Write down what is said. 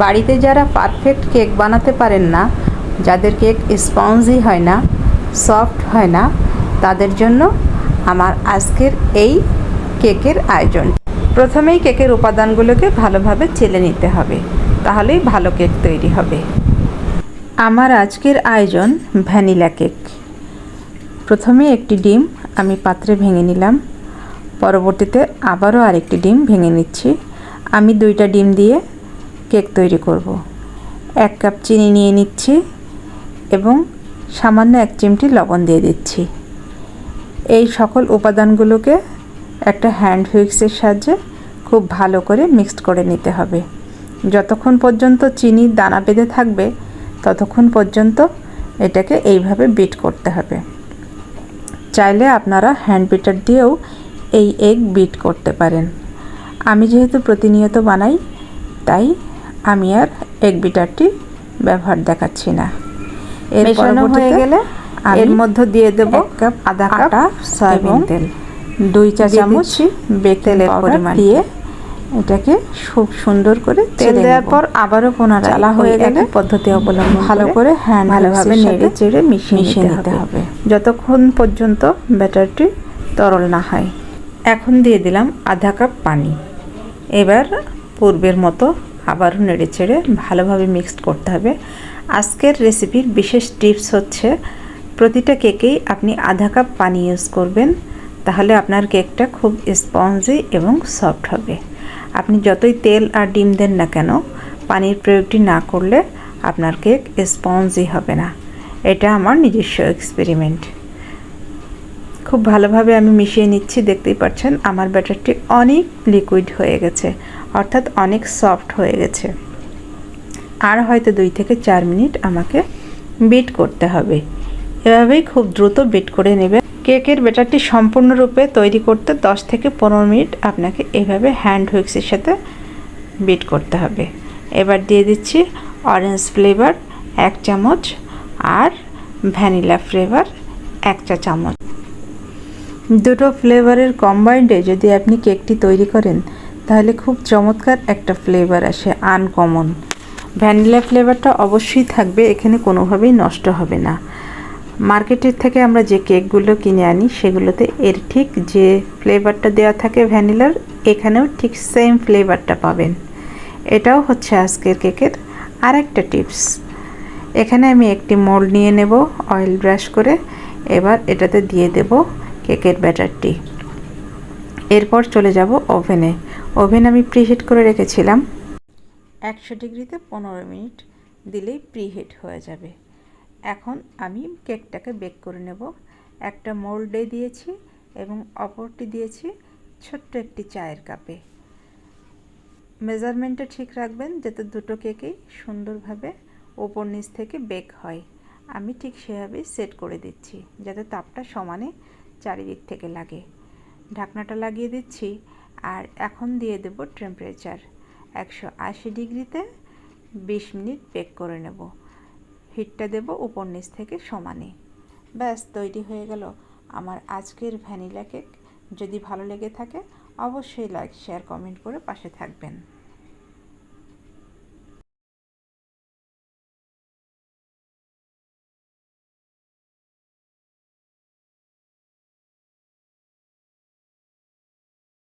বাড়িতে যারা perfect cake বানাতে পারেন না, যাদের কেক স্পঞ্জি হয় না সফট হয় না, তাদের জন্য আমার আজকের এই কেকের আয়োজন। প্রথমেই কেকের উপাদানগুলোকে ভালোভাবে চেলে নিতে হবে, তাহলেই ভালো কেক তৈরি হবে। আমার আজকের আয়োজন ভ্যানিলা কেক প্রথমে একটি ডিম আমি পাত্রে ভেঙে নিলাম, পরবর্তীতে আবারও আরেকটি ডিম ভেঙে নিচ্ছি। আমি দুইটা ডিম দিয়ে কেক তৈরি করব। এক কাপ চিনি নিয়ে নিচ্ছি এবং সামান্য এক চিমটি লবণ দিয়ে দিচ্ছি। এই সকল উপাদানগুলোকে একটা হ্যান্ড হুইক্সের সাহায্যে খুব ভালো করে মিক্সড করে নিতে হবে। যতক্ষণ পর্যন্ত চিনি দানা বেঁধে থাকবে, ততক্ষণ পর্যন্ত এটাকে এইভাবে বিট করতে হবে। চাইলে আপনারা হ্যান্ড বিটার দিয়েও এই এগ বিট করতে পারেন। আমি যেহেতু প্রতিনিয়ত বানাই, তাই আমি আর এগ বিটারটি ব্যবহার দেখাচ্ছি না। এর মেশানো হয়ে গেলে এর মধ্যে দিয়ে দেব এক কাপ আধা কাপ আটা, সয়াবিন তেল। দুই চা চামচ দিচ্ছি বেকিং তেলের পাউডার পরিমাণ। দিয়ে এটাকে খুব সুন্দর করে তেল দেওয়ার পর আবারও পুনরায় জ্বালা হয়ে গেলে পদ্ধতি অবলম্বন ভালো করে হ্যান্ড ভালোভাবে নেড়ে চেড়ে মিশিয়ে মিশিয়ে নিতে হবে। যতক্ষণ পর্যন্ত ব্যাটারটি তরল না হয়। এখন দিয়ে দিলাম আধা কাপ পানি। এবার পূর্বের মতো আবারও নেড়ে চেড়ে ভালোভাবে মিক্সড করতে হবে। আজকের রেসিপির বিশেষ টিপস হচ্ছে, প্রতিটা কেকেই আপনি আধা কাপ পানি ইউজ করবেন, তাহলে আপনার কেকটা খুব স্পঞ্জি এবং সফট হবে। আপনি যতই তেল আর ডিম দেন না কেন, পানির প্রয়োগটি না করলে আপনার কেক স্পঞ্জি হবে না। এটা আমার নিজস্ব এক্সপেরিমেন্ট খুব ভালোভাবে আমি মিশিয়ে নিচ্ছি, দেখতেই পাচ্ছেন আমার ব্যাটারটি অনেক লিকুইড হয়ে গেছে, অর্থাৎ অনেক সফট হয়ে গেছে। আর হয়তো দুই থেকে চার মিনিট আমাকে বিট করতে হবে। এভাবেই খুব দ্রুত বিট করে নেবে। কেকের ব্যাটারটি সম্পূর্ণরূপে তৈরি করতে 10 থেকে পনেরো মিনিট আপনাকে এভাবে হ্যান্ড হুইক্সের সাথে বিট করতে হবে। এবার দিয়ে দিচ্ছি অরেঞ্জ ফ্লেভার এক চামচ, আর ভ্যানিলা ফ্লেভার এক চা চামচ। দুটো ফ্লেভারের কম্বাইন্ডে যদি আপনি কেকটি তৈরি করেন, তাহলে খুব চমৎকার একটা ফ্লেভার আসে, আনকমন। ভ্যানিলা ফ্লেভারটা অবশ্যই থাকবে, এখানে কোনোভাবেই নষ্ট হবে না। মার্কেটের থেকে আমরা যে কেকগুলো কিনে আনি, সেগুলোতে এর ঠিক যে ফ্লেভারটা দেওয়া থাকে ভ্যানিলার, এখানেও ঠিক সেম ফ্লেভারটা পাবেন। এটাও হচ্ছে আজকের কেকের আরেকটা টিপস। এখানে আমি একটি মোল্ড নিয়ে নেব, অয়েল ব্রাশ করে। এবার এটাতে দিয়ে দেব কেকের ব্যাটারটি। এরপর চলে যাব ওভেনে। ওভেন আমি প্রিহিট করে রেখেছিলাম। একশো ডিগ্রিতে পনেরো মিনিট দিলেই প্রিহিট হয়ে যাবে। এখন আমি কেকটাকে বেক করে নেব। একটা মোল্ডে দিয়েছি এবং অপরটি দিয়েছি ছোট্ট একটি চায়ের কাপে। মেজারমেন্টটা ঠিক রাখবেন যাতে দুটো কেকেই সুন্দরভাবে ওপর নিচ থেকে বেক হয়। আমি ঠিক সেভাবেই সেট করে দিচ্ছি যাতে তাপটা সমানে চারিদিক থেকে লাগে। ঢাকনাটা লাগিয়ে দিচ্ছি আর এখন দিয়ে দেব টেম্পারেচার একশো আশি ডিগ্রিতে বিশ মিনিট বেক করে নেব। হিটটা দেব উপর নিচ থেকে সমানে। ব্যাস, তৈরি হয়ে গেল। আমার আজকের ভ্যানিলা কেক যদি ভালো লেগে থাকে, অবশ্যই লাইক শেয়ার কমেন্ট করে পাশে থাকবেন।